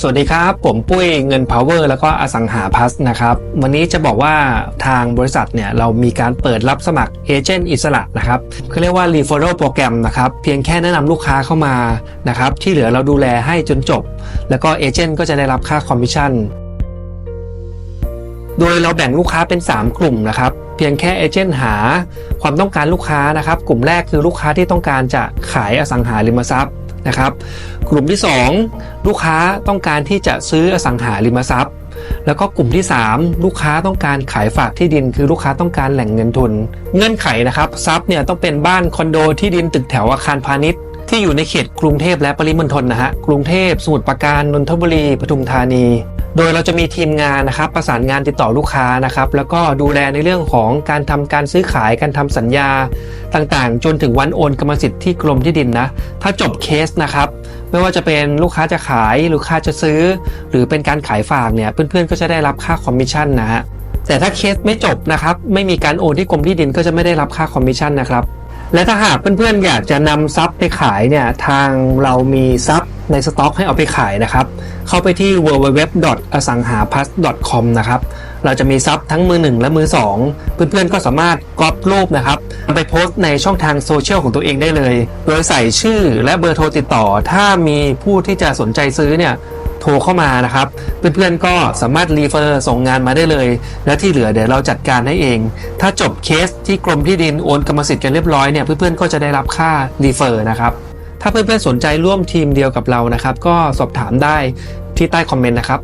สวัสดีครับ ผมปุ้ยเงิน power แล้วก็อสังหาพัสนะครับ วันนี้จะบอกว่าทางบริษัทเนี่ยเรามีการเปิดรับสมัครเอเจนต์อิสระนะครับเขาเรียกว่า referral program นะครับ เพียงแค่แนะนำลูกค้าเข้ามานะครับ ที่เหลือเราดูแลให้จนจบ แล้วก็เอเจนต์ก็จะได้รับค่าคอมมิชชั่นโดยเราแบ่งลูกค้าเป็น 3 กลุ่มนะครับเพียงแค่เอเจนต์หาความต้องการลูกค้านะครับ กลุ่มแรกคือลูกค้าที่ต้องการจะขายอสังหาริมทรัพย์ นะครับ กลุ่มที่ 2 ลูกค้าต้องการที่จะซื้ออสังหาริมทรัพย์ แล้วก็กลุ่มที่ 3 ลูกค้าต้องการขายฝากที่ดิน คือลูกค้าต้องการแหล่งเงินทุน เงื่อนไขนะครับทรัพย์เนี่ยต้องเป็นบ้านคอนโดที่ดินตึกแถวอาคารพาณิชย์ที่อยู่ในเขตกรุงเทพและปริมณฑลนะฮะกรุงเทพสมุทรปราการนนทบุรีปทุมธานีโดยเราจะมีทีมงานนะครับประสานงานติดต่อลูกค้านะครับแล้วก็ดูแลในเรื่องของการทำการซื้อขายการทำสัญญา ต่างๆ จนถึงวันโอนกรรมสิทธิ์ที่กรมที่ดินนะ ถ้าจบเคสนะครับ ไม่ว่าจะเป็นลูกค้าจะขาย ลูกค้าจะซื้อ หรือเป็นการขายฝากเนี่ย เพื่อนๆ ก็จะได้รับค่าคอมมิชชั่นนะฮะ แต่ถ้าเคสไม่จบนะครับ ไม่มีการโอนที่กรมที่ดินก็จะไม่ได้รับค่าคอมมิชชั่นนะครับ และถ้าหากเพื่อนๆอยากจะนำทรัพย์ไปขายเนี่ยทางเรามีทรัพย์ในสต็อกให้เอาไปขายนะครับ เข้าไปที่ www.asanghapas.com นะครับ เราจะมีทรัพย์ทั้งมือหนึ่งและมือสองเพื่อนๆก็สามารถก๊อปรูปนะครับไปโพสต์ในช่องทางโซเชียลของตัวเองได้เลย โดยใส่ชื่อและเบอร์โทรติดต่อ ถ้ามีผู้ที่จะสนใจซื้อเนี่ย โทรเข้ามานะครับ เพื่อนๆก็สามารถรีเฟอร์ส่งงานมาได้เลย และที่เหลือเดี๋ยวเราจัดการให้เอง ถ้าจบเคสที่กรมที่ดินโอนกรรมสิทธิ์กันเรียบร้อยเนี่ยเพื่อนๆก็จะได้รับค่ารีเฟอร์นะครับถ้าเพื่อนๆสนใจร่วมทีมเดียวกับเรานะครับ ก็สอบถามได้ที่ใต้คอมเมนต์นะครับ